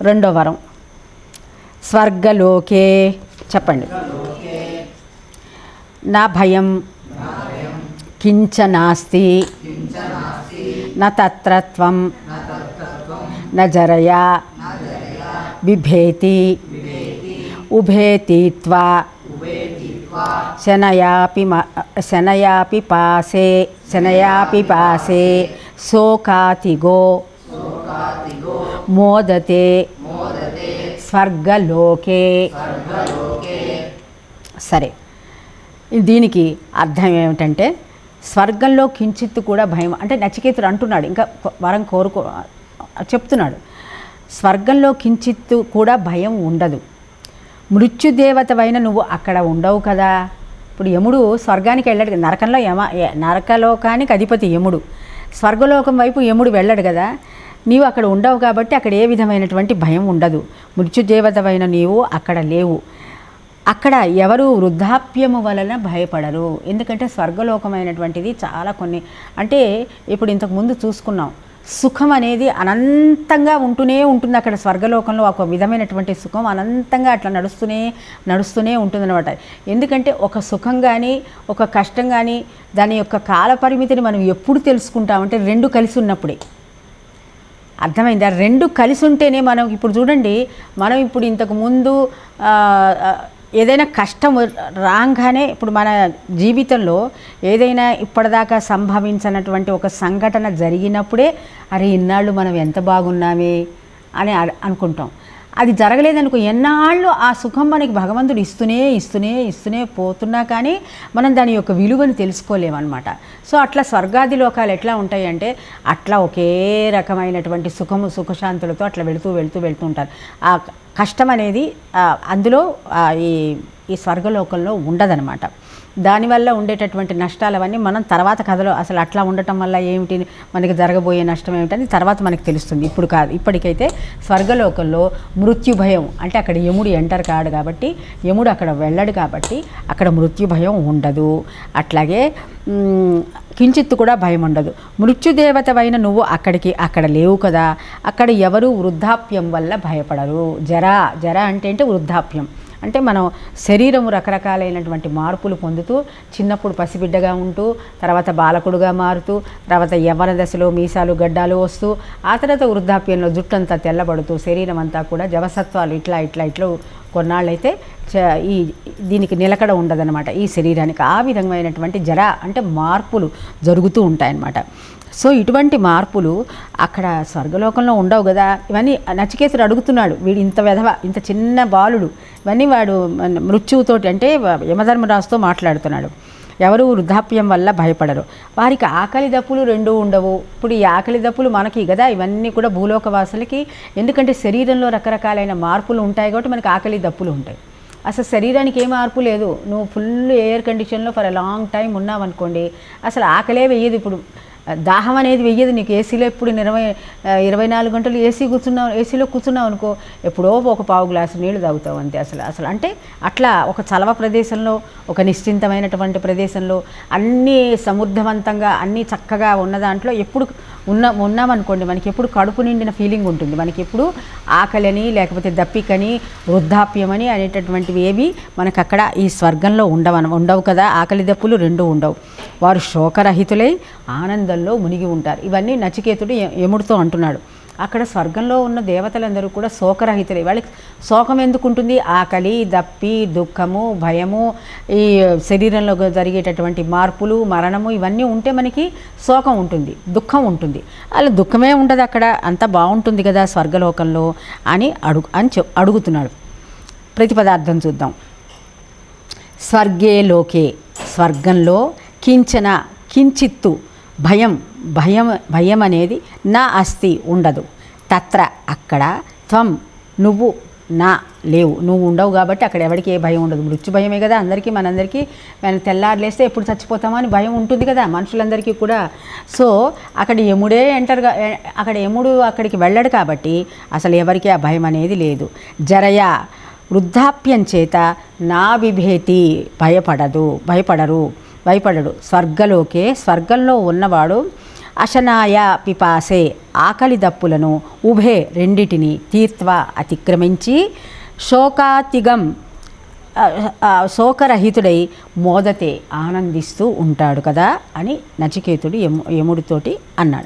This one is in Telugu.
రెండో వరం. స్వర్గలోకే చెప్పండి. నా భయం కించనాస్తి తత్రత్వం న జరయా బిభేతి ఉభేతిత్వా శనయాపి శనయాపి పాసే శనయాపి పాసే శోకాతిగో. మోదతే. స్వర్గలోకే. సరే దీనికి అర్థం ఏమిటంటే స్వర్గంలో కించిత్తు కూడా భయం అంటే నచికేతుడు అంటున్నాడు ఇంకా వరం కోరుకో చెప్తున్నాడు. స్వర్గంలో కించిత్తు కూడా భయం ఉండదు. మృత్యుదేవతవైన నువ్వు అక్కడ ఉండవు కదా. ఇప్పుడు యముడు స్వర్గానికి వెళ్ళాడు కదా. నరకంలో యమ నరకలోకానికి అధిపతి యముడు. స్వర్గలోకం వైపు యముడు వెళ్ళాడు కదా. నీవు అక్కడ ఉండవు కాబట్టి అక్కడ ఏ విధమైనటువంటి భయం ఉండదు. మృత్యుదేవతమైన నీవు అక్కడ లేవు. అక్కడ ఎవరు వృద్ధాప్యము వలన భయపడరు. ఎందుకంటే స్వర్గలోకమైనటువంటిది చాలా కొన్ని. అంటే ఇప్పుడు ఇంతకు ముందు చూసుకున్నాం. సుఖం అనేది అనంతంగా ఉంటూనే ఉంటుంది అక్కడ స్వర్గలోకంలో. ఒక విధమైనటువంటి సుఖం అనంతంగా అట్లా నడుస్తూనే నడుస్తూనే ఉంటుందన్నమాట. ఎందుకంటే ఒక సుఖం కానీ ఒక కష్టం కానీ దాని యొక్క కాల పరిమితిని మనం ఎప్పుడు తెలుసుకుంటామంటే రెండు కలిసి ఉన్నప్పుడే. అర్థమైందా? రెండు కలిసి ఉంటేనే మనం ఇప్పుడు చూడండి మనం ఇప్పుడు ఇంతకు ముందు ఏదైనా కష్టం రాగానే ఇప్పుడు మన జీవితంలో ఏదైనా ఇప్పటిదాకా సంభవించినటువంటి ఒక సంఘటన జరిగినప్పుడే అరే ఇన్నాళ్ళు మనం ఎంత బాగున్నామే అని అ- అనుకుంటాం. అది జరగలేదనుకో ఎన్నాళ్ళు ఆ సుఖం మనకి భగవంతుడు ఇస్తూనే ఇస్తూనే ఇస్తూనే పోతున్నా కానీ మనం దాని యొక్క విలువను తెలుసుకోలేమన్నమాట. సో అట్లా స్వర్గాది లోకాలు ఎట్లా ఉంటాయి అంటే అట్లా ఒకే రకమైనటువంటి సుఖము సుఖశాంతులతో అట్లా వెళుతూ వెళుతూ వెళ్తూ ఉంటారు. ఆ కష్టం అనేది అందులో ఈ ఈ స్వర్గలోకంలో ఉండదనమాట దానివల్ల ఉండేటటువంటి నష్టాలు అవన్నీ మనం తర్వాత కథలో అసలు అట్లా ఉండటం వల్ల ఏమిటి? మనకి జరగబోయే నష్టం ఏమిటని తర్వాత మనకి తెలుస్తుంది. ఇప్పుడు కాదు ఇప్పటికైతే స్వర్గలోకంలో మృత్యు భయం అంటే అక్కడ యముడు ఎంటర్ కాడు కాబట్టి యముడు అక్కడ వెళ్ళడు కాబట్టి అక్కడ మృత్యు భయం ఉండదు. అట్లాగే కించిత్తు కూడా భయం ఉండదు. మృత్యుదేవతవైన నువ్వు అక్కడికి అక్కడ లేవు కదా. అక్కడ ఎవరు వృద్ధాప్యం వల్ల భయపడరు. జర జర అంటే ఏంటి? వృద్ధాప్యం. అంటే మనం శరీరం రకరకాలైనటువంటి మార్పులు పొందుతూ చిన్నప్పుడు పసిబిడ్డగా ఉంటూ తర్వాత బాలకుడుగా మారుతూ తర్వాత యవ్వన దశలో మీసాలు గడ్డాలు వస్తూ ఆ తర్వాత వృద్ధాప్యంలో జుట్టంతా తెల్లబడుతూ శరీరం అంతా కూడా జవసత్వాలు ఇట్లా ఇట్లా ఇట్లా కొన్నాళ్ళైతే చ- ఈ దీనికి నిలకడ ఉండదన్నమాట ఈ శరీరానికి. ఆ విధమైనటువంటి జర అంటే మార్పులు జరుగుతూ ఉంటాయన్నమాట. సో ఇటువంటి మార్పులు అక్కడ స్వర్గలోకంలో ఉండవు కదా ఇవన్నీ నచికేతుడు అడుగుతున్నాడు వీడు ఇంత వెధవ ఇంత చిన్న బాలుడు. ఇవన్నీ వాడు మృత్యువుతోటి అంటే యమధర్మరాజుతో మాట్లాడుతున్నాడు. ఎవరు వృద్ధాప్యం వల్ల భయపడరు. వారికి ఆకలి దప్పులు రెండూ ఉండవు. ఇప్పుడు ఈ ఆకలి దప్పులు మనకి కదా ఇవన్నీ కూడా భూలోకవాసులకి ఎందుకంటే శరీరంలో రకరకాలైన మార్పులు ఉంటాయి కాబట్టి మనకి ఆకలి దప్పులు ఉంటాయి. అసలు శరీరానికి ఏ మార్పు లేదు. నువ్వు ఫుల్ ఎయిర్ కండిషన్లో ఫర్ అ లాంగ్ టైం ఉన్నావనుకోండి అసలు ఆకలే వేయదు ఇప్పుడు. దాహం అనేది వెయ్యదు. నీకు ఏసీలో ఎప్పుడు ఇరవై ఇరవై నాలుగు గంటలు ఏసీ కూర్చున్నావు ఏసీలో కూర్చున్నావు అనుకో ఎప్పుడో ఒక పావు గ్లాసు నీళ్ళు తాగుతావు అంతే అసలు. అసలు అంటే అట్లా ఒక చలవ ప్రదేశంలో ఒక నిశ్చింతమైనటువంటి ప్రదేశంలో అన్నీ సమృద్ధవంతంగా అన్నీ చక్కగా ఉన్న దాంట్లో ఎప్పుడు ఉన్న ఉన్నామనుకోండి మనకి ఎప్పుడు కడుపు నిండిన ఫీలింగ్ ఉంటుంది. మనకి ఎప్పుడు ఆకలని లేకపోతే దప్పికని వృద్ధాప్యమని అనేటటువంటివి ఏవి మనకు అక్కడ ఈ స్వర్గంలో ఉండవన ఉండవు కదా. ఆకలి దప్పులు రెండు ఉండవు. వారు శోకరహితులై ఆనందంలో మునిగి ఉంటారు. ఇవన్నీ నచికేతుడు యముడితో అంటున్నాడు. అక్కడ స్వర్గంలో ఉన్న దేవతలందరూ కూడా శోకరహితులే వాళ్ళకి శోకం ఎందుకు ఉంటుంది ఆకలి దప్పి దుఃఖము భయము ఈ శరీరంలో జరిగేటటువంటి మార్పులు మరణము ఇవన్నీ ఉంటే మనకి శోకం ఉంటుంది దుఃఖం ఉంటుంది. అలా దుఃఖమే ఉండదు అక్కడ అంత బాగుంటుంది కదా స్వర్గలోకంలో అని అడుగు అని చెప్ అడుగుతున్నాడు. ప్రతిపదార్థం చూద్దాం. స్వర్గే లోకే స్వర్గంలో కించన కించిత్తు భయం భయం భయం అనేది నా అస్తి ఉండదు. తత్ర అక్కడ త్వం నువ్వు నా లేవు. నువ్వు ఉండవు కాబట్టి అక్కడ ఎవరికి ఏ భయం ఉండదు. మృత్యు భయమే కదా అందరికీ మనందరికీ. మనం తెల్లారులేస్తే ఎప్పుడు చచ్చిపోతామో అని భయం ఉంటుంది కదా మనుషులందరికీ కూడా. సో అక్కడ యముడే ఎంటర్గా అక్కడ యముడు అక్కడికి వెళ్ళడు కాబట్టి అసలు ఎవరికి ఆ భయం అనేది లేదు. జరయ వృద్ధాప్యం చేత నా విభేతి భయపడదు భయపడరు. భయపడడు. స్వర్గలోకే స్వర్గంలో ఉన్నవాడు అశనాయ పిపాసే ఆకలి దప్పులను ఉభే రెండిటిని తీర్త్వ అతిక్రమించి శోకాతిగం శోకరహితుడై మోదతే ఆనందిస్తూ ఉంటాడు కదా అని నచికేతుడు యము యముడితోటి అన్నాడు.